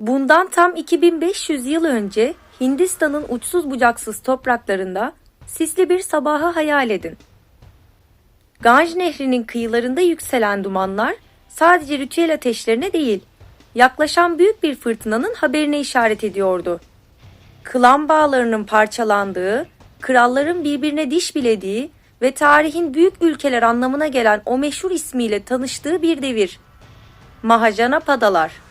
Bundan tam 2500 yıl önce Hindistan'ın uçsuz bucaksız topraklarında sisli bir sabahı hayal edin. Ganj Nehri'nin kıyılarında yükselen dumanlar sadece ritüel ateşlerine değil, yaklaşan büyük bir fırtınanın haberine işaret ediyordu. Klan bağlarının parçalandığı, kralların birbirine diş bilediği ve tarihin büyük ülkeler anlamına gelen o meşhur ismiyle tanıştığı bir devir. Mahajanapada'lar.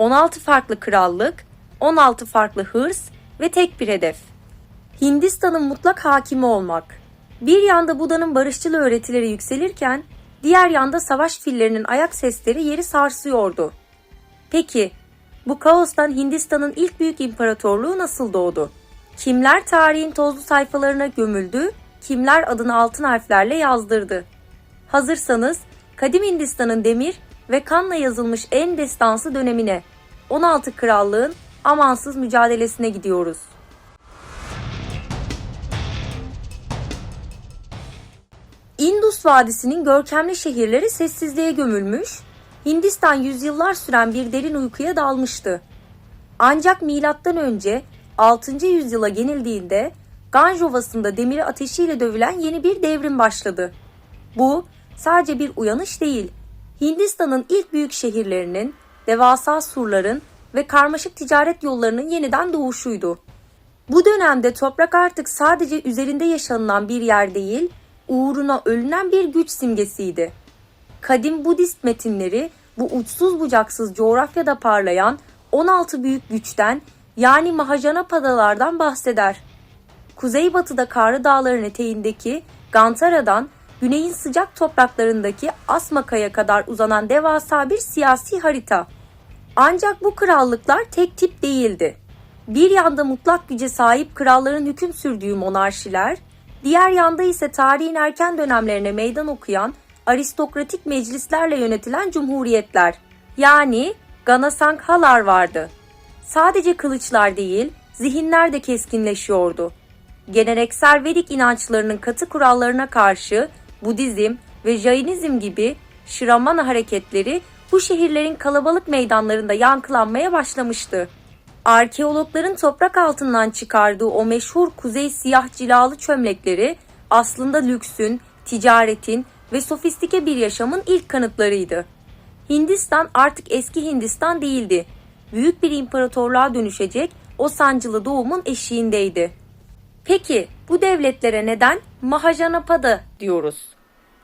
16 farklı krallık, 16 farklı hırs ve tek bir hedef. Hindistan'ın mutlak hakimi olmak. Bir yanda Buda'nın barışçıl öğretileri yükselirken, diğer yanda savaş fillerinin ayak sesleri yeri sarsıyordu. Peki, bu kaostan Hindistan'ın ilk büyük imparatorluğu nasıl doğdu? Kimler tarihin tozlu sayfalarına gömüldü, kimler adını altın harflerle yazdırdı? Hazırsanız, Kadim Hindistan'ın demir ve kanla yazılmış en destansı dönemine, 16 krallığın amansız mücadelesine gidiyoruz. Indus Vadisi'nin görkemli şehirleri sessizliğe gömülmüş, Hindistan yüzyıllar süren bir derin uykuya dalmıştı. Ancak milattan önce 6. yüzyıla genildiğinde Ganj Ovası'nda demiri ateşiyle dövülen yeni bir devrim başladı. Bu sadece bir uyanış değil, Hindistan'ın ilk büyük şehirlerinin, devasa surların ve karmaşık ticaret yollarının yeniden doğuşuydu. Bu dönemde toprak artık sadece üzerinde yaşanılan bir yer değil, uğruna ölünen bir güç simgesiydi. Kadim Budist metinleri bu uçsuz bucaksız coğrafyada parlayan 16 büyük güçten yani Mahajanapada'lardan bahseder. Kuzeybatıda Karlı Dağların eteğindeki Gantara'dan güneyin sıcak topraklarındaki Asmaka'ya kadar uzanan devasa bir siyasi harita. Ancak bu krallıklar tek tip değildi. Bir yanda mutlak güce sahip kralların hüküm sürdüğü monarşiler, diğer yanda ise tarihin erken dönemlerine meydan okuyan aristokratik meclislerle yönetilen cumhuriyetler yani Ganasanghalar vardı. Sadece kılıçlar değil, zihinler de keskinleşiyordu. Geleneksel Vedik inançlarının katı kurallarına karşı Budizm ve Jainizm gibi Şramana hareketleri bu şehirlerin kalabalık meydanlarında yankılanmaya başlamıştı. Arkeologların toprak altından çıkardığı o meşhur kuzey siyah cilalı çömlekleri aslında lüksün, ticaretin ve sofistike bir yaşamın ilk kanıtlarıydı. Hindistan artık eski Hindistan değildi. Büyük bir imparatorluğa dönüşecek o sancılı doğumun eşiğindeydi. Peki bu devletlere neden Mahajanapada diyoruz?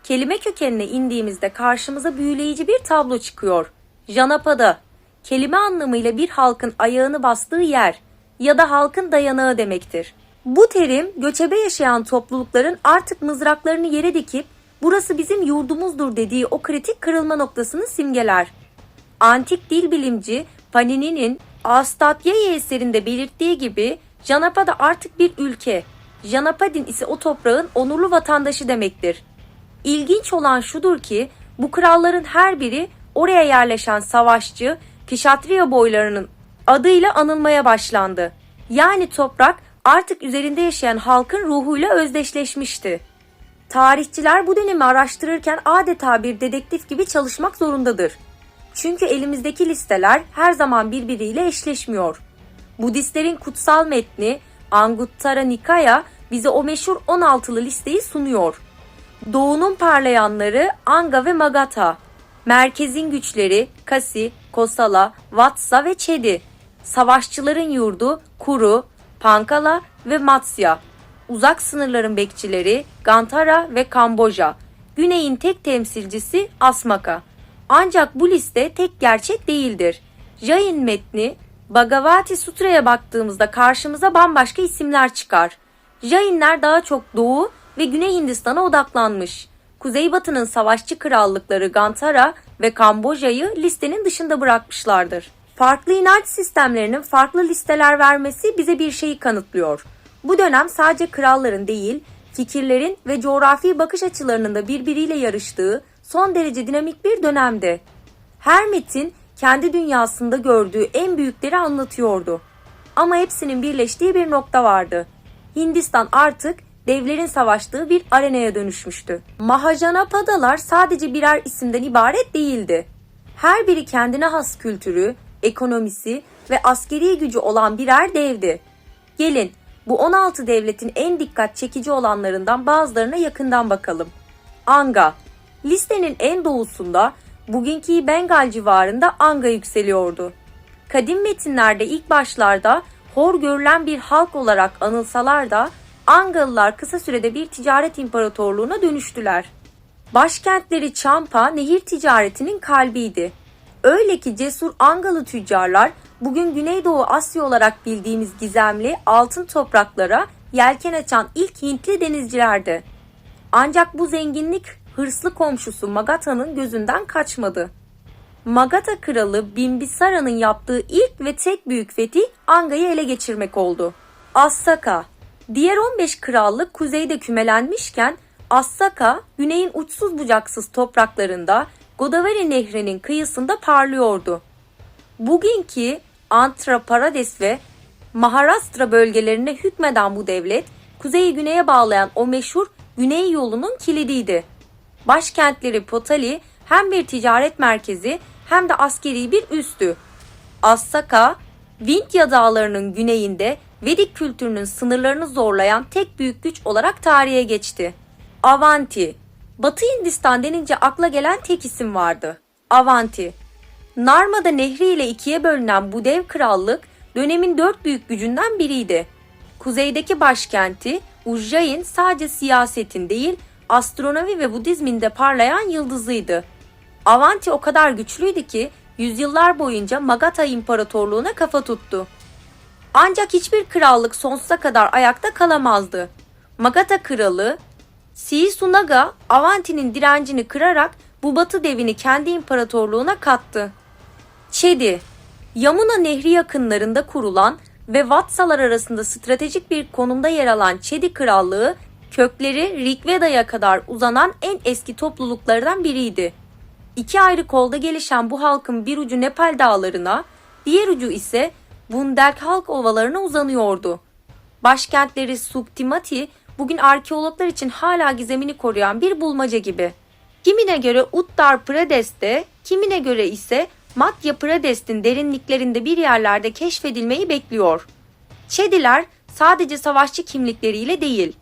Kelime kökenine indiğimizde karşımıza büyüleyici bir tablo çıkıyor. Janapada, kelime anlamıyla bir halkın ayağını bastığı yer ya da halkın dayanağı demektir. Bu terim göçebe yaşayan toplulukların artık mızraklarını yere dikip burası bizim yurdumuzdur dediği o kritik kırılma noktasını simgeler. Antik dil bilimci Panini'nin Astatyaye eserinde belirttiği gibi Janapada artık bir ülke. Janapadin ise o toprağın onurlu vatandaşı demektir. İlginç olan şudur ki bu kralların her biri oraya yerleşen savaşçı Kişatriya boylarının adıyla anılmaya başlandı. Yani toprak artık üzerinde yaşayan halkın ruhuyla özdeşleşmişti. Tarihçiler bu dönemi araştırırken adeta bir dedektif gibi çalışmak zorundadır. Çünkü elimizdeki listeler her zaman birbiriyle eşleşmiyor. Budistlerin kutsal metni Anguttara Nikaya bize o meşhur 16'lı listeyi sunuyor. Doğunun parlayanları Anga ve Magatha, merkezin güçleri Kasi, Kosala, Vatsa ve Çedi, savaşçıların yurdu Kuru, Pankala ve Matsya, uzak sınırların bekçileri Gantara ve Kamboja, güneyin tek temsilcisi Asmaka. Ancak bu liste tek gerçek değildir. Jain metni Bhagavati Sutra'ya baktığımızda karşımıza bambaşka isimler çıkar. Jainler daha çok Doğu ve Güney Hindistan'a odaklanmış. Kuzeybatı'nın savaşçı krallıkları Gantara ve Kamboja'yı listenin dışında bırakmışlardır. Farklı inanç sistemlerinin farklı listeler vermesi bize bir şeyi kanıtlıyor. Bu dönem sadece kralların değil, fikirlerin ve coğrafi bakış açılarının da birbiriyle yarıştığı son derece dinamik bir dönemdi. Her metin kendi dünyasında gördüğü en büyükleri anlatıyordu. Ama hepsinin birleştiği bir nokta vardı. Hindistan artık devlerin savaştığı bir arenaya dönüşmüştü. Mahajanapadalar sadece birer isimden ibaret değildi. Her biri kendine has kültürü, ekonomisi ve askeri gücü olan birer devdi. Gelin bu 16 devletin en dikkat çekici olanlarından bazılarına yakından bakalım. Anga Listenin en doğusunda bugünkü Bengal civarında Anga yükseliyordu. Kadim metinlerde ilk başlarda hor görülen bir halk olarak anılsalar da Angalılar kısa sürede bir ticaret imparatorluğuna dönüştüler. Başkentleri Champa nehir ticaretinin kalbiydi. Öyle ki cesur Angalı tüccarlar bugün Güneydoğu Asya olarak bildiğimiz gizemli altın topraklara yelken açan ilk Hintli denizcilerdi. Ancak bu zenginlik hırslı komşusu Magatha'nın gözünden kaçmadı. Magatha kralı Bimbisara'nın yaptığı ilk ve tek büyük fetih Anga'yı ele geçirmek oldu. Assaka Diğer 15 krallık kuzeyde kümelenmişken Assaka güneyin uçsuz bucaksız topraklarında Godavari Nehri'nin kıyısında parlıyordu. Bugünkü Andhra Pradesh ve Maharashtra bölgelerine hükmeden bu devlet, kuzeyi güneye bağlayan o meşhur Güney yolunun kilidiydi. Başkentleri Potali hem bir ticaret merkezi hem de askeri bir üstü. Assaka, Vindhya dağlarının güneyinde Vedik kültürünün sınırlarını zorlayan tek büyük güç olarak tarihe geçti. Avanti, Batı Hindistan denince akla gelen tek isim vardı. Avanti. Narmada Nehri ile ikiye bölünen bu dev krallık dönemin dört büyük gücünden biriydi. Kuzeydeki başkenti Ujjain sadece siyasetin değil astronomi ve Budizmin de parlayan yıldızıydı. Avanti o kadar güçlüydü ki yüzyıllar boyunca Magadha İmparatorluğu'na kafa tuttu. Ancak hiçbir krallık sonsuza kadar ayakta kalamazdı. Magadha kralı Sisunaga Avanti'nin direncini kırarak bu batı devini kendi imparatorluğuna kattı. Çedi, Yamuna Nehri yakınlarında kurulan ve Vatsalar arasında stratejik bir konumda yer alan Çedi Krallığı kökleri Rigveda'ya kadar uzanan en eski topluluklardan biriydi. İki ayrı kolda gelişen bu halkın bir ucu Nepal dağlarına, diğer ucu ise Bundelkhand ovalarına uzanıyordu. Başkentleri Suktimati bugün arkeologlar için hala gizemini koruyan bir bulmaca gibi. Kimine göre Uttar Pradesh'te, kimine göre ise Madhya Pradesh'in derinliklerinde bir yerlerde keşfedilmeyi bekliyor. Çediler sadece savaşçı kimlikleriyle değil,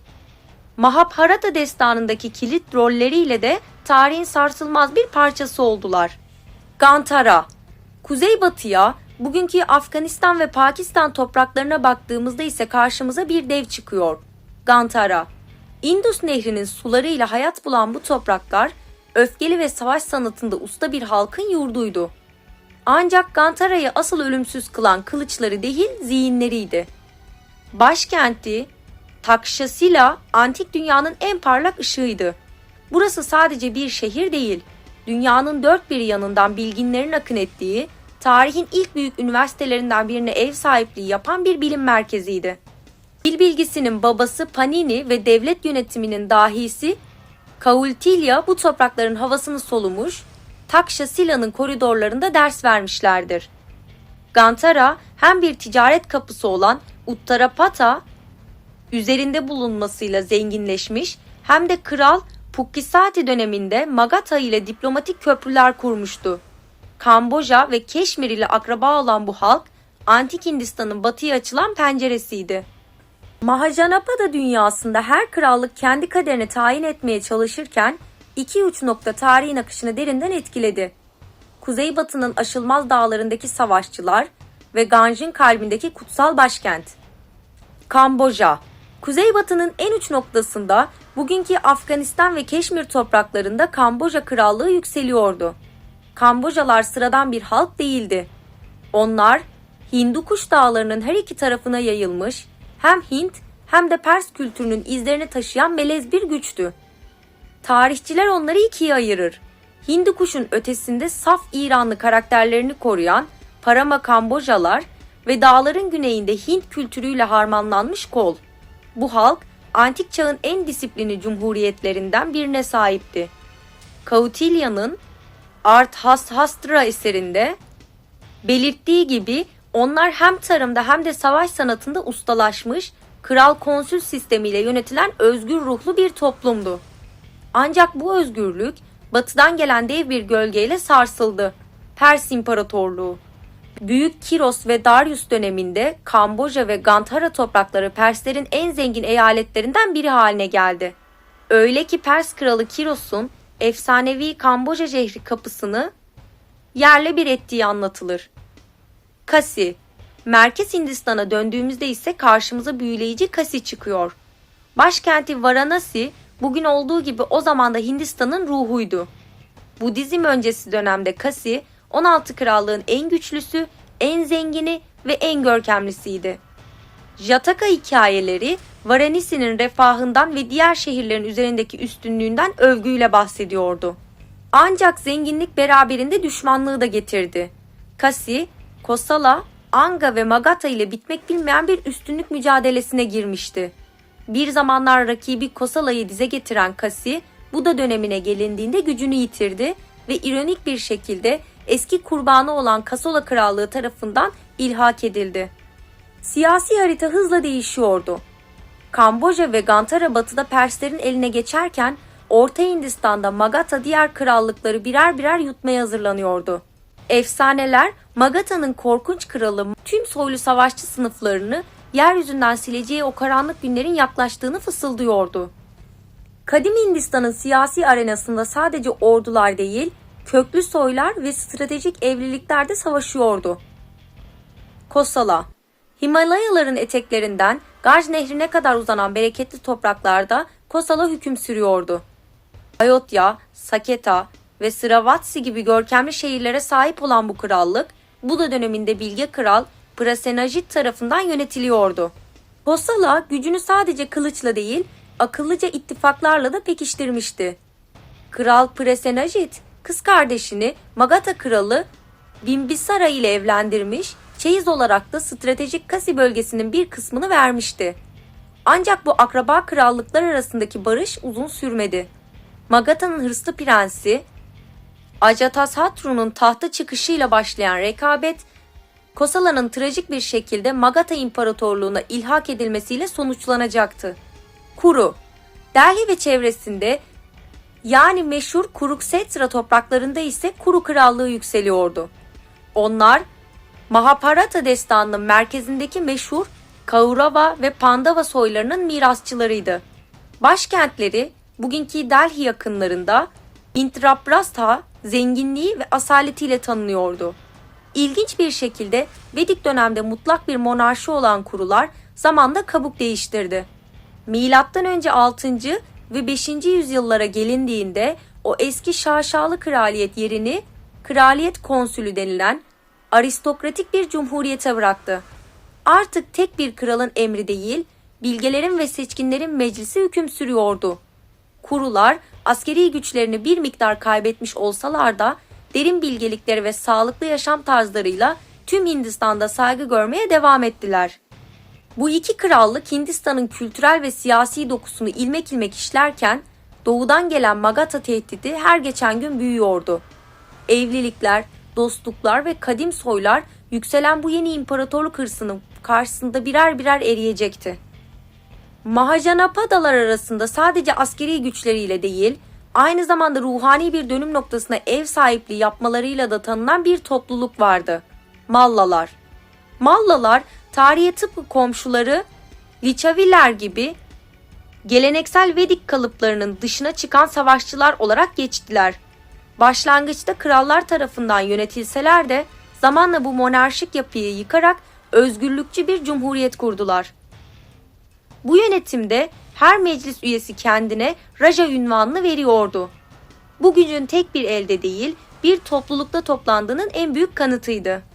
Mahabharata destanındaki kilit rolleriyle de tarihin sarsılmaz bir parçası oldular. Gantara Kuzeybatıya, bugünkü Afganistan ve Pakistan topraklarına baktığımızda ise karşımıza bir dev çıkıyor. Gantara. Indus Nehri'nin sularıyla hayat bulan bu topraklar, öfkeli ve savaş sanatında usta bir halkın yurduydu. Ancak Gantara'yı asıl ölümsüz kılan kılıçları değil zihinleriydi. Başkenti Takşasila antik dünyanın en parlak ışığıydı. Burası sadece bir şehir değil, dünyanın dört bir yanından bilginlerin akın ettiği, tarihin ilk büyük üniversitelerinden birine ev sahipliği yapan bir bilim merkeziydi. Dil bilgisinin babası Panini ve devlet yönetiminin dahisi Kautilya bu toprakların havasını solumuş, Takşasila'nın koridorlarında ders vermişlerdir. Gantara hem bir ticaret kapısı olan Uttarapata üzerinde bulunmasıyla zenginleşmiş hem de kral Pukkisati döneminde Magadha ile diplomatik köprüler kurmuştu. Kamboja ve Keşmir ile akraba olan bu halk Antik Hindistan'ın batıya açılan penceresiydi. Mahajanapada dünyasında her krallık kendi kaderini tayin etmeye çalışırken iki uç nokta tarihin akışını derinden etkiledi. Kuzeybatının aşılmaz dağlarındaki savaşçılar ve Ganj'ın kalbindeki kutsal başkent. Kamboja Kuzeybatı'nın en uç noktasında bugünkü Afganistan ve Keşmir topraklarında Kamboja Krallığı yükseliyordu. Kambojalar sıradan bir halk değildi. Onlar Hindu kuş dağlarının her iki tarafına yayılmış hem Hint hem de Pers kültürünün izlerini taşıyan melez bir güçtü. Tarihçiler onları ikiye ayırır. Hindu kuşun ötesinde saf İranlı karakterlerini koruyan Parama Kambojalar ve dağların güneyinde Hint kültürüyle harmanlanmış kol. Bu halk antik çağın en disiplini cumhuriyetlerinden birine sahipti. Kautilya'nın Arthashastra eserinde belirttiği gibi onlar hem tarımda hem de savaş sanatında ustalaşmış, kral konsül sistemiyle yönetilen özgür ruhlu bir toplumdu. Ancak bu özgürlük batıdan gelen dev bir gölgeyle sarsıldı. Pers İmparatorluğu. Büyük Kiros ve Darius döneminde Kamboja ve Gandhara toprakları Perslerin en zengin eyaletlerinden biri haline geldi. Öyle ki Pers kralı Kiros'un efsanevi Kamboja şehri kapısını yerle bir ettiği anlatılır. Kasi Merkez Hindistan'a döndüğümüzde ise karşımıza büyüleyici Kasi çıkıyor. Başkenti Varanasi bugün olduğu gibi o zaman da Hindistan'ın ruhuydu. Budizm öncesi dönemde Kasi 16 krallığın en güçlüsü, en zengini ve en görkemlisiydi. Jataka hikayeleri Varanasi'nin refahından ve diğer şehirlerin üzerindeki üstünlüğünden övgüyle bahsediyordu. Ancak zenginlik beraberinde düşmanlığı da getirdi. Kasi, Kosala, Anga ve Magadha ile bitmek bilmeyen bir üstünlük mücadelesine girmişti. Bir zamanlar rakibi Kosala'yı dize getiren Kasi, Buda dönemine gelindiğinde gücünü yitirdi ve ironik bir şekilde eski kurbanı olan Kasola Krallığı tarafından ilhak edildi. Siyasi harita hızla değişiyordu. Kamboja ve Gantara batıda Perslerin eline geçerken Orta Hindistan'da Magadha diğer krallıkları birer birer yutmaya hazırlanıyordu. Efsaneler Magatha'nın korkunç kralı tüm soylu savaşçı sınıflarını yeryüzünden sileceği o karanlık günlerin yaklaştığını fısıldıyordu. Kadim Hindistan'ın siyasi arenasında sadece ordular değil, köklü soylar ve stratejik evlilikler de savaşıyordu. Kosala Himalayaların eteklerinden Gaj Nehri'ne kadar uzanan bereketli topraklarda Kosala hüküm sürüyordu. Ayodhya, Saketa ve Sıravatsi gibi görkemli şehirlere sahip olan bu krallık, Buda döneminde bilge kral Prasenajit tarafından yönetiliyordu. Kosala gücünü sadece kılıçla değil, akıllıca ittifaklarla da pekiştirmişti. Kral Prasenajit, kız kardeşini Magadha kralı Bimbisara ile evlendirmiş, çeyiz olarak da stratejik Kasi bölgesinin bir kısmını vermişti. Ancak bu akraba krallıklar arasındaki barış uzun sürmedi. Magatha'nın hırslı prensi Ajatasatru'nun tahta çıkışıyla başlayan rekabet, Kosala'nın trajik bir şekilde Magadha İmparatorluğu'na ilhak edilmesiyle sonuçlanacaktı. Kuru, Delhi ve çevresinde yani meşhur Kuruksetra topraklarında ise Kuru Krallığı yükseliyordu. Onlar Mahabharata destanının merkezindeki meşhur Kaurava ve Pandava soylarının mirasçılarıydı. Başkentleri bugünkü Delhi yakınlarında Indraprastha zenginliği ve asaletiyle tanınıyordu. İlginç bir şekilde Vedik dönemde mutlak bir monarşi olan kurular zamanla kabuk değiştirdi. Milattan önce 6. ve 5. yüzyıllara gelindiğinde o eski şaşalı kraliyet yerini kraliyet konsülü denilen aristokratik bir cumhuriyete bıraktı. Artık tek bir kralın emri değil, bilgelerin ve seçkinlerin meclisi hüküm sürüyordu. Kurular askeri güçlerini bir miktar kaybetmiş olsalar da derin bilgelikleri ve sağlıklı yaşam tarzlarıyla tüm Hindistan'da saygı görmeye devam ettiler. Bu iki krallık Hindistan'ın kültürel ve siyasi dokusunu ilmek ilmek işlerken doğudan gelen Magadha tehdidi her geçen gün büyüyordu. Evlilikler, dostluklar ve kadim soylar yükselen bu yeni imparatorluk hırsının karşısında birer birer eriyecekti. Mahajanapadalar arasında sadece askeri güçleriyle değil, aynı zamanda ruhani bir dönüm noktasına ev sahipliği yapmalarıyla da tanınan bir topluluk vardı. Mallalar. Mallalar tarihe tıpkı komşuları Liçaviler gibi geleneksel Vedik kalıplarının dışına çıkan savaşçılar olarak geçtiler. Başlangıçta krallar tarafından yönetilseler de zamanla bu monarşik yapıyı yıkarak özgürlükçü bir cumhuriyet kurdular. Bu yönetimde her meclis üyesi kendine Raja ünvanını veriyordu. Bu gücün tek bir elde değil, bir toplulukta toplandığının en büyük kanıtıydı.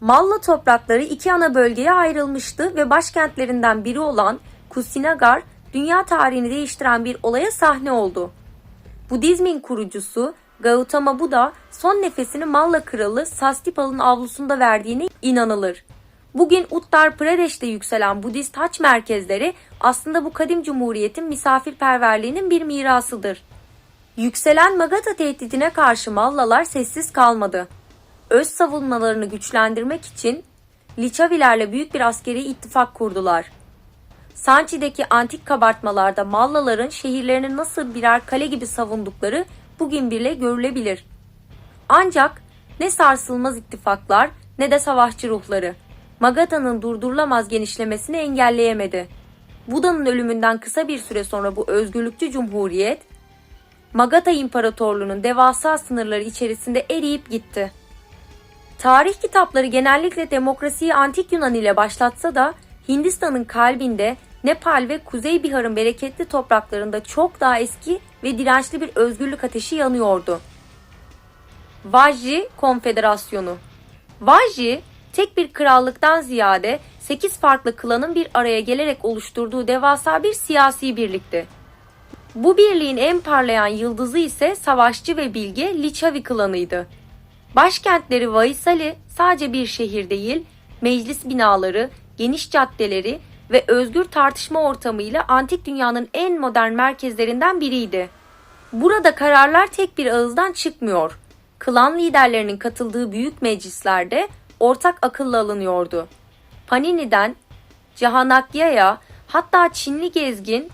Malla toprakları iki ana bölgeye ayrılmıştı ve başkentlerinden biri olan Kusinagar, dünya tarihini değiştiren bir olaya sahne oldu. Budizmin kurucusu Gautama Buddha son nefesini Malla kralı Sastipal'ın avlusunda verdiğine inanılır. Bugün Uttar Pradesh'te yükselen Budist haç merkezleri aslında bu kadim cumhuriyetin misafirperverliğinin bir mirasıdır. Yükselen Magadha tehdidine karşı Mallalar sessiz kalmadı. Öz savunmalarını güçlendirmek için Liçavilerle büyük bir askeri ittifak kurdular. Sanchi'deki antik kabartmalarda Mallaların şehirlerini nasıl birer kale gibi savundukları bugün bile görülebilir. Ancak ne sarsılmaz ittifaklar ne de savaşçı ruhları. Magatha'nın durdurulamaz genişlemesini engelleyemedi. Buda'nın ölümünden kısa bir süre sonra bu özgürlükçü cumhuriyet, Magatha İmparatorluğu'nun devasa sınırları içerisinde eriyip gitti. Tarih kitapları genellikle demokrasiyi antik Yunan ile başlatsa da Hindistan'ın kalbinde Nepal ve Kuzey Bihar'ın bereketli topraklarında çok daha eski ve dirençli bir özgürlük ateşi yanıyordu. Vajji Konfederasyonu Vajji, tek bir krallıktan ziyade 8 farklı klanın bir araya gelerek oluşturduğu devasa bir siyasi birlikti. Bu birliğin en parlayan yıldızı ise savaşçı ve bilge Lichavi klanıydı. Başkentleri Vaisali sadece bir şehir değil, meclis binaları, geniş caddeleri ve özgür tartışma ortamıyla antik dünyanın en modern merkezlerinden biriydi. Burada kararlar tek bir ağızdan çıkmıyor. Klan liderlerinin katıldığı büyük meclislerde ortak akılla alınıyordu. Panini'den Cahanakya'ya hatta Çinli gezgin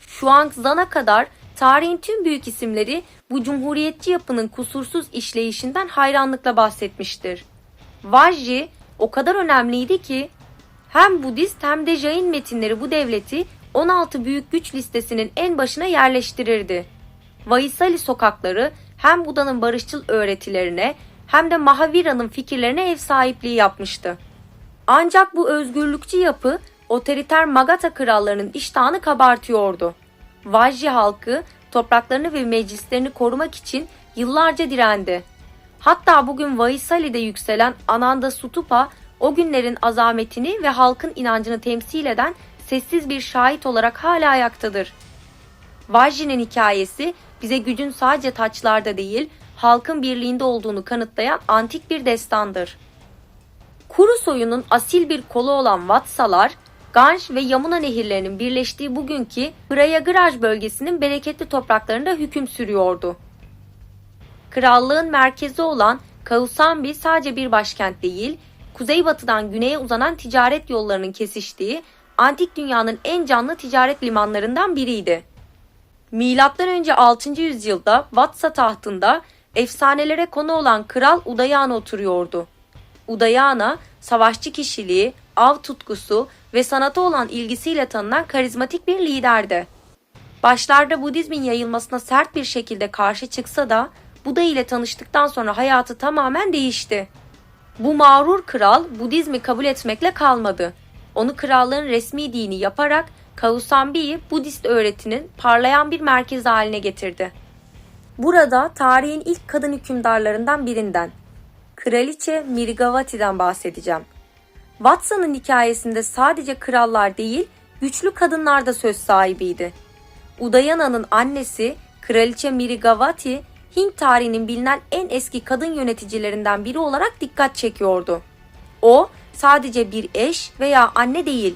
Xuanzang'a kadar tarihin tüm büyük isimleri bu cumhuriyetçi yapının kusursuz işleyişinden hayranlıkla bahsetmiştir. Vajji o kadar önemliydi ki hem Budist hem de Jain metinleri bu devleti 16 büyük güç listesinin en başına yerleştirirdi. Vaisali sokakları hem Buda'nın barışçıl öğretilerine hem de Mahavira'nın fikirlerine ev sahipliği yapmıştı. Ancak bu özgürlükçü yapı otoriter Magatha krallarının iştahını kabartıyordu. Vajji halkı topraklarını ve meclislerini korumak için yıllarca direndi. Hatta bugün Vaisali'de yükselen Ananda Stupa o günlerin azametini ve halkın inancını temsil eden sessiz bir şahit olarak hala ayaktadır. Vajji'nin hikayesi bize gücün sadece taçlarda değil, halkın birliğinde olduğunu kanıtlayan antik bir destandır. Kuru soyunun asil bir kolu olan Vatsalar, Ganj ve Yamuna nehirlerinin birleştiği bugünkü Prayagraj bölgesinin bereketli topraklarında hüküm sürüyordu. Krallığın merkezi olan Kausambi sadece bir başkent değil, kuzeybatıdan güneye uzanan ticaret yollarının kesiştiği antik dünyanın en canlı ticaret limanlarından biriydi. Milattan önce 6. yüzyılda Vatsa tahtında efsanelere konu olan Kral Udayana oturuyordu. Udayana, savaşçı kişiliği, av tutkusu ve sanata olan ilgisiyle tanınan karizmatik bir liderdi. Başlarda Budizmin yayılmasına sert bir şekilde karşı çıksa da Buda ile tanıştıktan sonra hayatı tamamen değişti. Bu mağrur kral Budizmi kabul etmekle kalmadı. Onu krallığın resmi dini yaparak Kausambi'yi Budist öğretinin parlayan bir merkez haline getirdi. Burada tarihin ilk kadın hükümdarlarından birinden, Kraliçe Mirgavati'den bahsedeceğim. Watson'ın hikayesinde sadece krallar değil, güçlü kadınlar da söz sahibiydi. Udayana'nın annesi Kraliçe Mirigavati, Hint tarihinin bilinen en eski kadın yöneticilerinden biri olarak dikkat çekiyordu. O sadece bir eş veya anne değil,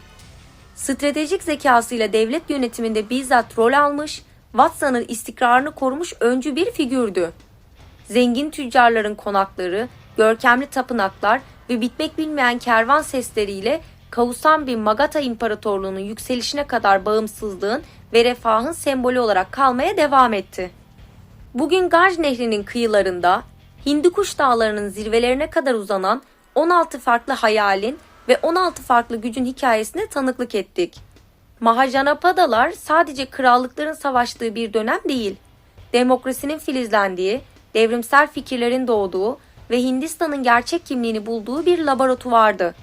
stratejik zekasıyla devlet yönetiminde bizzat rol almış, Watson'ın istikrarını korumuş öncü bir figürdü. Zengin tüccarların konakları, görkemli tapınaklar ve bitmek bilmeyen kervan sesleriyle Kausambi Magatha İmparatorluğu'nun yükselişine kadar bağımsızlığın ve refahın sembolü olarak kalmaya devam etti. Bugün Ganj Nehri'nin kıyılarında Hindikuş Dağları'nın zirvelerine kadar uzanan 16 farklı hayalin ve 16 farklı gücün hikayesine tanıklık ettik. Mahajanapadalar sadece krallıkların savaştığı bir dönem değil, demokrasinin filizlendiği, devrimsel fikirlerin doğduğu ve Hindistan'ın gerçek kimliğini bulduğu bir laboratuvardı.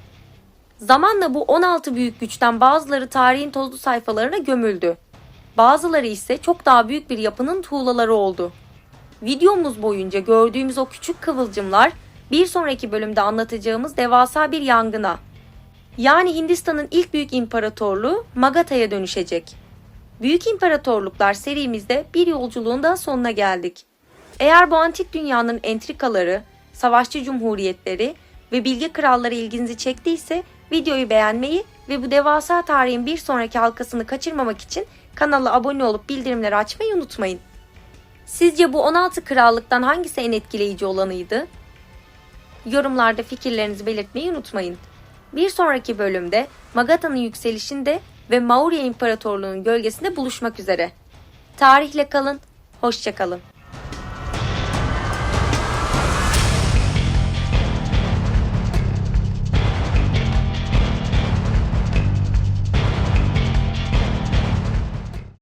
Zamanla bu 16 büyük güçten bazıları tarihin tozlu sayfalarına gömüldü. Bazıları ise çok daha büyük bir yapının tuğlaları oldu. Videomuz boyunca gördüğümüz o küçük kıvılcımlar bir sonraki bölümde anlatacağımız devasa bir yangına, yani Hindistan'ın ilk büyük imparatorluğu Magatha'ya dönüşecek. Büyük İmparatorluklar serimizde bir yolculuğun daha sonuna geldik. Eğer bu antik dünyanın entrikaları, savaşçı cumhuriyetleri ve bilge kralları ilginizi çektiyse videoyu beğenmeyi ve bu devasa tarihin bir sonraki halkasını kaçırmamak için kanala abone olup bildirimleri açmayı unutmayın. Sizce bu 16 krallıktan hangisi en etkileyici olanıydı? Yorumlarda fikirlerinizi belirtmeyi unutmayın. Bir sonraki bölümde Magatha'nın yükselişinde ve Maurya İmparatorluğu'nun gölgesinde buluşmak üzere. Tarihle kalın, hoşçakalın.